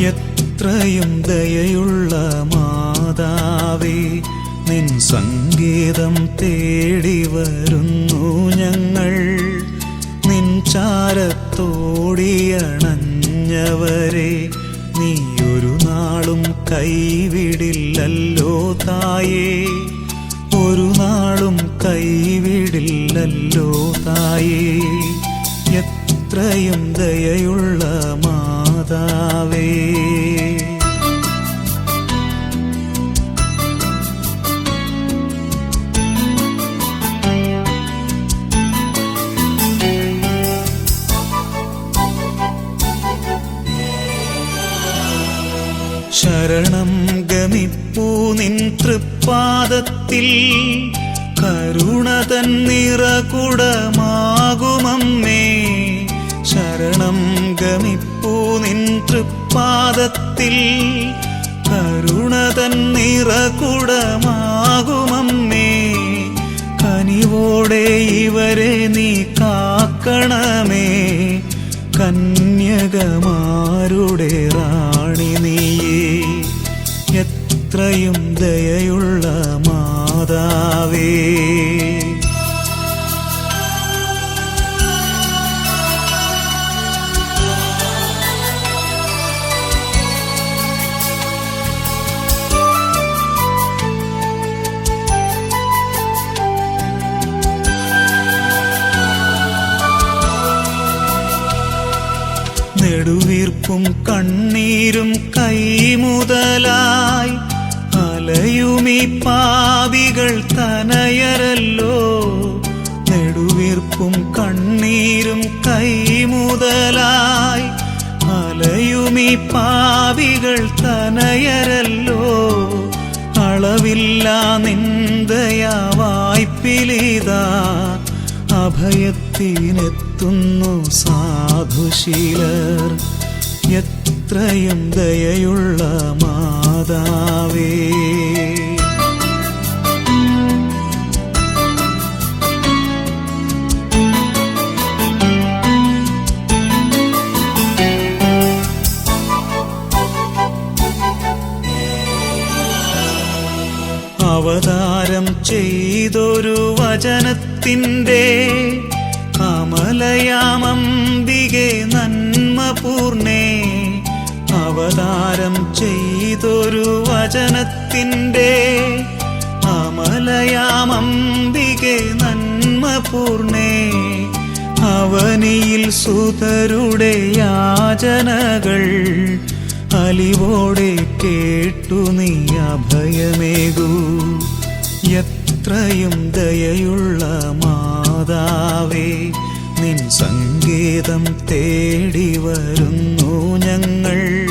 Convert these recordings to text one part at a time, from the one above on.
എത്രയും ദയയുള്ള മാതാവേ നിൻ സംഗീതം തേടി വരുന്നു ഞങ്ങൾ. നിൻ ചാരത്തോടിയണഞ്ഞവരെ നീ ഒരു നാളും കൈവിടില്ലല്ലോ തായേ. ഒരു നാളും കൈവിടില്ലല്ലോ തായേ. എത്രയും ദയയുള്ള മാതാവേ ശരണം ഗമിപ്പൂ നിൻ തൃപ്പാദത്തിൽ. കരുണ തന്നിറകുടമാകുമമ്മേ ശരണം ഗമിപ്പൂ നിൻ തൃപ്പാദത്തിൽ കരുണതൻ നിറകുടമാകുമമ്മേ. കനിവോടെ ഇവരെ നീ കാക്കണമേ. കന്യകമാരുടെ റാണി നീയേ. എത്രയും ദയയുള്ള മാതാവേ. നെടുവീർപ്പും കണ്ണീരും കൈമുതലായി അലയുമീ പാവികൾ തനയരല്ലോ. നെടുവീർപ്പും കണ്ണീരും കൈമുതലായി അലയുമീ പാവികൾ തനയരല്ലോ. അളവില്ല നിന്ദയാ വായ്പിലിതാ. അഭയത്തിനെത്തുന്നു സാധുശീലർ. എത്രയും ദയയുള്ള മാതാവേ. അവതാരം ചെയ്തൊരു വചനത്തിന്റെ അമലയാമംബികെ നന്മ പൂർണേ അവതാരം ചെയ്തൊരു വചനത്തിന്റെ അമലയാമംബികെ നന്മ പൂർണേ അവനിയിൽ സുതരുടെ യാചനകൾ അലിവോടെ കേട്ടു നീ അഭയമേകൂ. എത്രയും ദയയുള്ള മാതാവേ നിൻ സംഗീതം തേടി വരുന്നു ഞങ്ങൾ.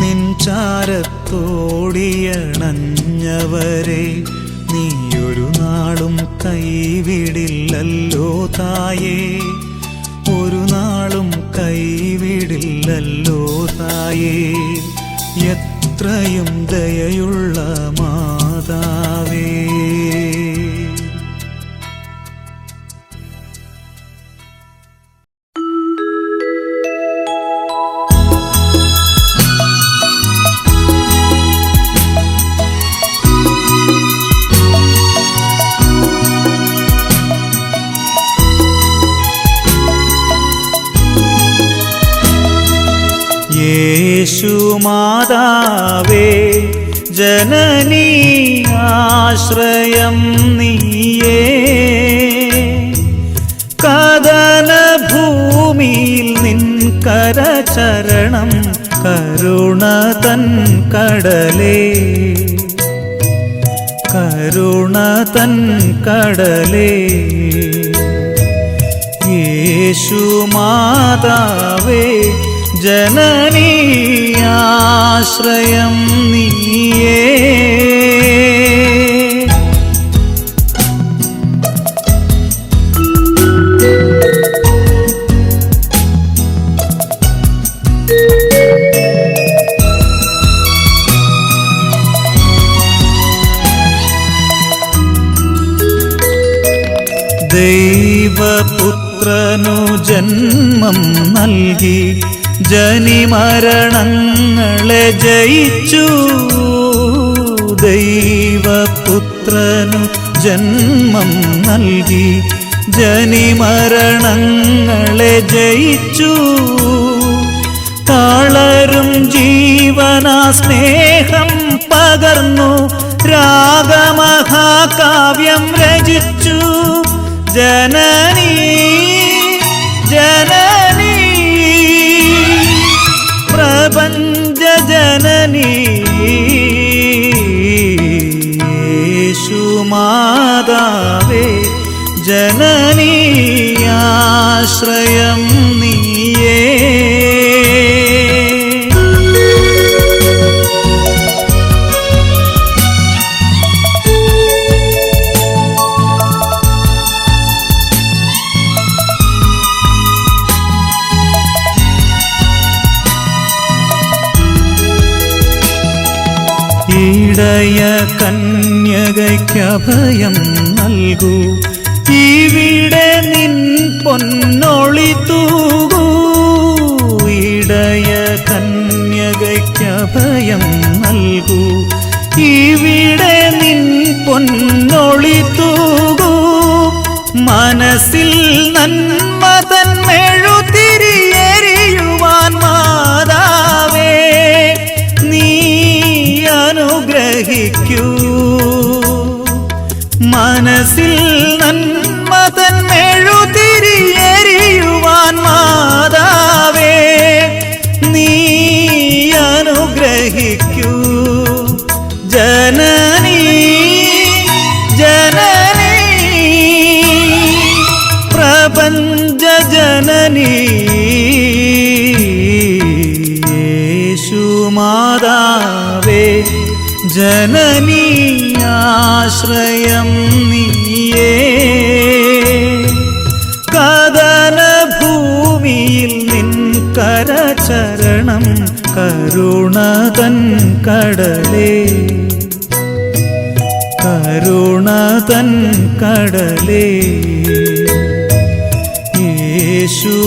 നിൻ ചാരത്തോടിയണഞ്ഞവരെ നീ ഒരു നാളും കൈവിടില്ലല്ലോ തായേ. ഒരു നാളും കൈവിടില്ലല്ലോ തായേ. എത്രയും ദയയുള്ള മാതാവേ. മാതാവേ ജനനീ ആശ്രയം നീയേ. കദന ഭൂമിയിൽ നിൻ കരചരണം കരുണ തൻ കടലേ. കരുണ തൻ കടലേ. യേശു മാതാവേ ജനനീ ആശ്രയം നീയേ. ദൈവപുത്രനു ജന്മം നൽകി ജനിമരണങ്ങളെ ജയിച്ചു. ദൈവപുത്രനു ജന്മം നൽകി. ജനിമരണങ്ങളെ ജയിച്ചു. താളരും ജീവന സ്നേഹം പകർന്നു. രാഗമഹാകാവ്യം രചിച്ചു. ജനനീ ജനനീ ജനനീ ആശ്രയം നീയേ. ഇടയ കന്യകയ്ക്കഭയം നൽകൂ. കന്യകയ്ക്കഭയം അനുഗ്രഹിക്കൂ. ജനനീ ജനനീ പ്രപഞ്ച ജനനീ. യേശുമാതാവേ ജനനീ ആശ്രയം. കരുണതൻ കടലേ. കരുണതൻ കടലേ. യേശുമാതാവേ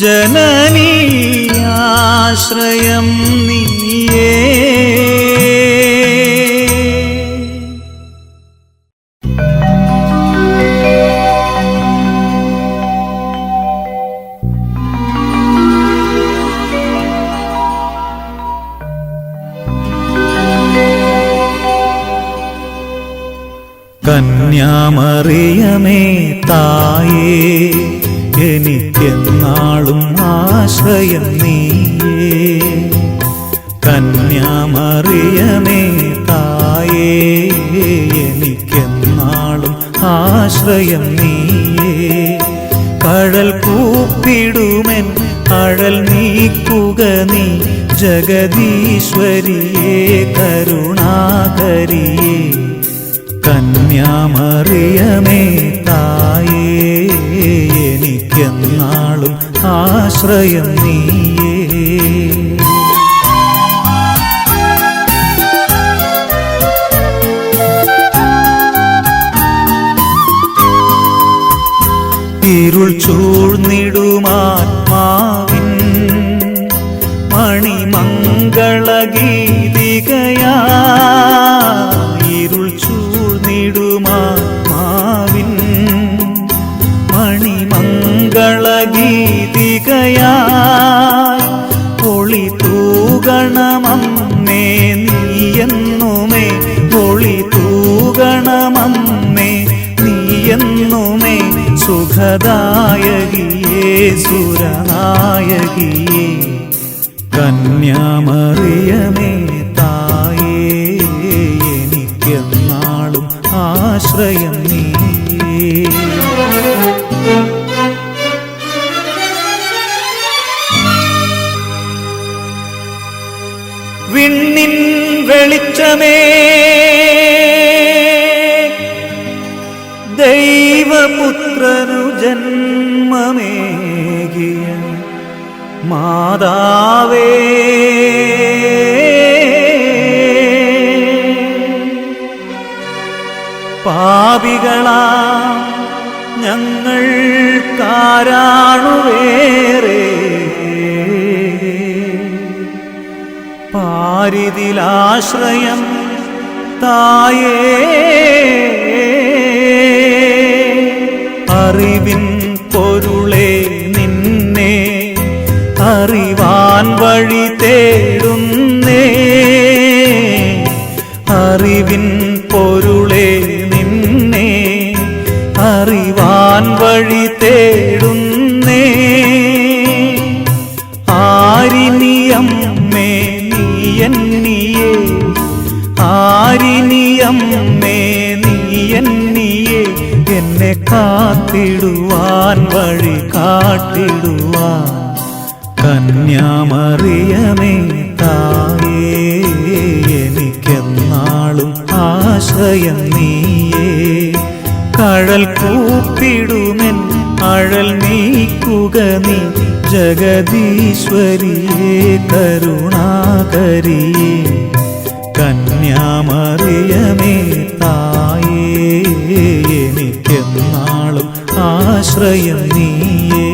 ജനനീ ആശ്രയം നീയേ. കന്യാമറിയമേ തായേ എനിക്കെന്നാളും ആശ്രയം നീയേ. കന്യാമറിയമേ തായേ എനിക്കെന്നാളും ആശ്രയം നീയേ. കഴൽ കൂപ്പിടുമെൻ അഴൽ നീക്കുക നീ ജഗദീശ്വരിയേ കരുണാകരിയേ. കന്യാമറിയമേ തായേ എനിക്കെന്നാളും ആശ്രയം നീയേ. ഇരുൾ ചൂഴ്ന്നിടുമാത്മാവിൻ വിണ്ണിൻ വെളിച്ചമേ. ദൈവപുത്രനു ജന്മമേകിയ മാതാവേ. പാപികളാ ഞങ്ങൾ കാരാണുവേറേ. ആരിതിലാശ്രയം തായേ. അറിവിൻ പൊരു കഴൽ കൂപ്പിടുമെൻ അഴൽ നീക്കുക നീ ജഗദീശ്വരിയെ കരുണാകരിയേ. കന്യാമറിയമേ തായേ എനിക്കെന്നാളും ആശ്രയം നീയേ.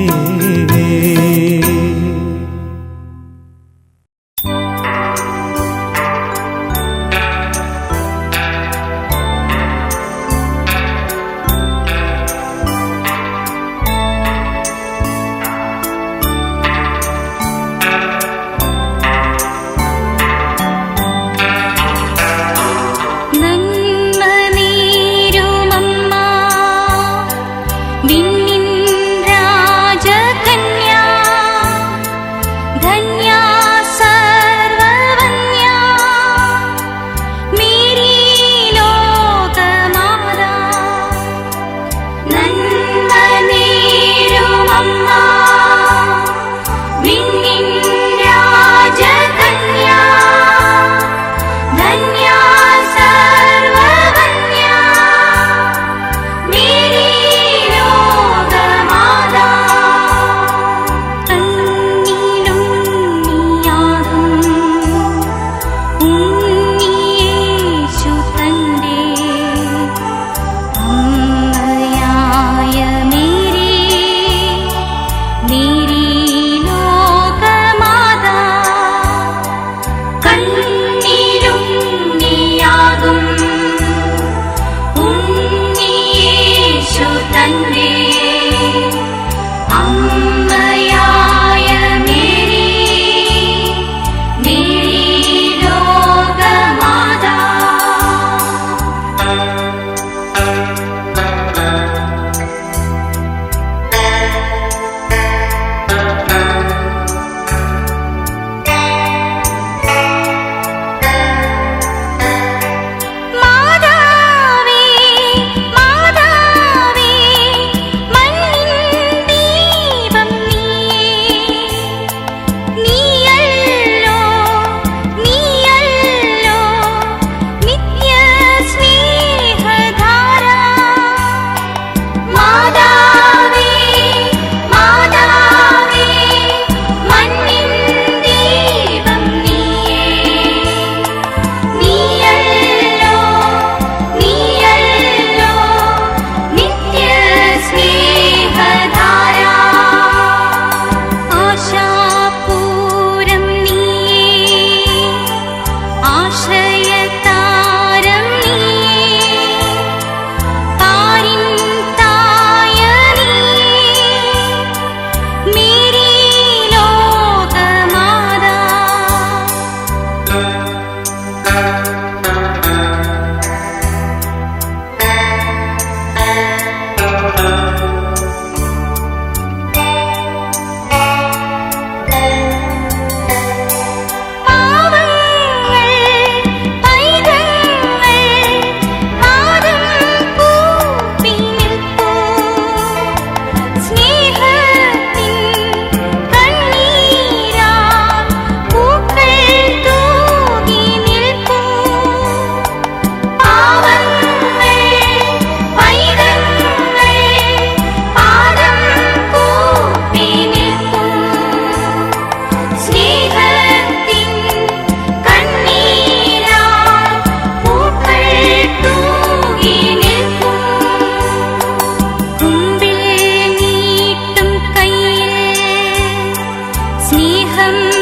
heaven.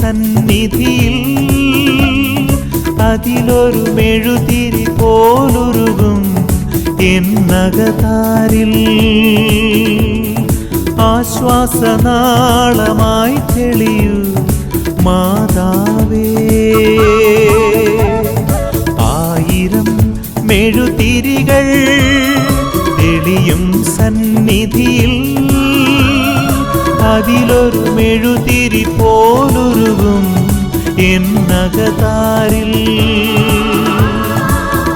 സന്നിധിയിൽ അതിലൊരു മെഴുതിരി പോലുരുകും എന്നകതാരിൽ. ആശ്വാസനാളമായി തെളിയൂ മാതാവേ. ആയിരം മെഴുതിരികൾ തെളിയും സന്നിധിയിൽ അതിലൊരു മെഴുതിരി പോലുരുകും എന്നകതാരിൽ.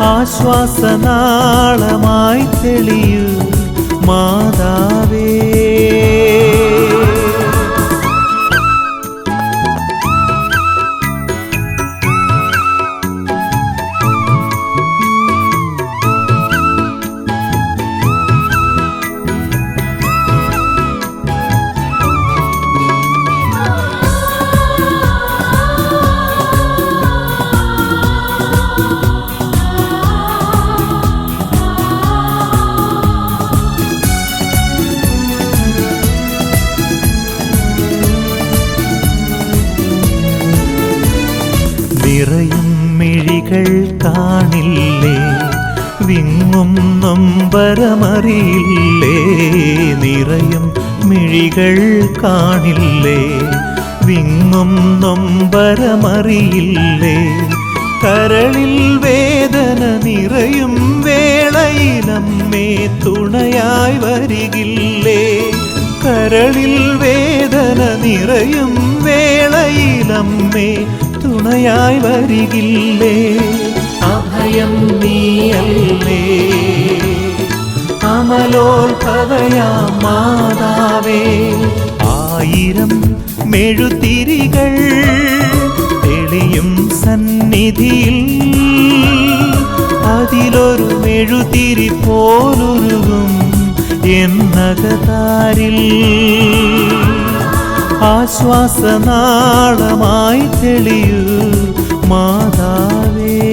ആശ്വാസനാളമായി തെളിയൂ മാതാവേ വിങ്ങും നൊമ്പരമറിയില്ലേ നിറയും മിഴികൾ കാണില്ലേ? വിങ്ങും നൊമ്പരമറിയില്ലേ കരളിൽ വേദന നിറയും വേളയിലമ്മേ തുണയായി വരികില്ലേ? കരളിൽ വേദന നിറയും വേളയിലമ്മേ തുണയായി വരികില്ലേ? അഭയം നീയല്ലേ? അമലോത്ഭവയാ മാതാവേ. ആയിരം മെഴുതിരികൾ തെളിയും സന്നിധിയിൽ അതിലൊരു മെഴുതിരി പോലുരുകും എന്നകതാരിൽ. ആശ്വാസനാളമായി തെളിയൂ മാതാവേ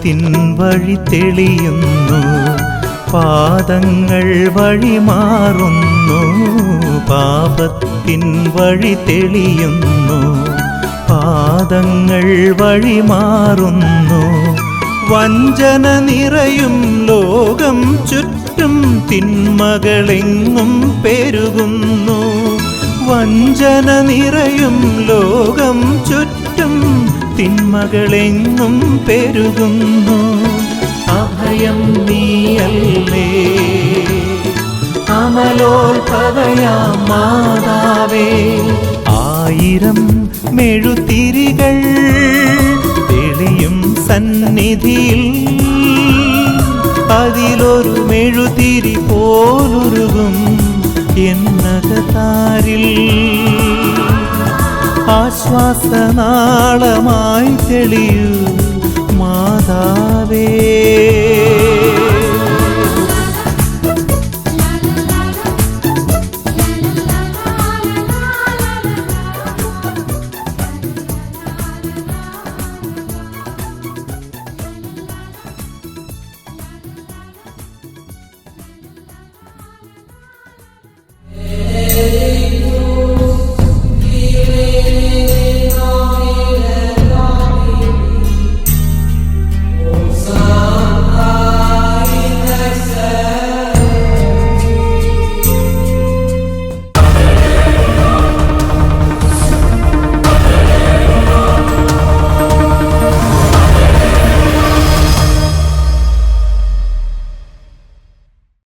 പാപത്തിൻ വഴി തെളിയുന്നു പാദങ്ങൾ വഴി മാറുന്നു പാപത്തിൻ വഴി തെളിയുന്നു പാദങ്ങൾ വഴി മാറുന്നു. വഞ്ചന നിറയും ലോകം ചുറ്റും തിന്മകളെങ്ങും പെരുകുന്നു. വഞ്ചന നിറയും ലോകം ചുറ്റും തിന്മകളെങ്ങും പെരുകുന്നു. അഭയം നീയല്ലേ? അമലോത്ഭവയാ മാതാവേ. ആയിരം മെഴുതിരികൾ തെളിയും സന്നിധിയിൽ. അതിലൊരു മെഴുതിരി പോലുരുകും എന്നകതാരിൽ. ആശ്വാസനാളമായി തെളിയൂ മാതാവേ.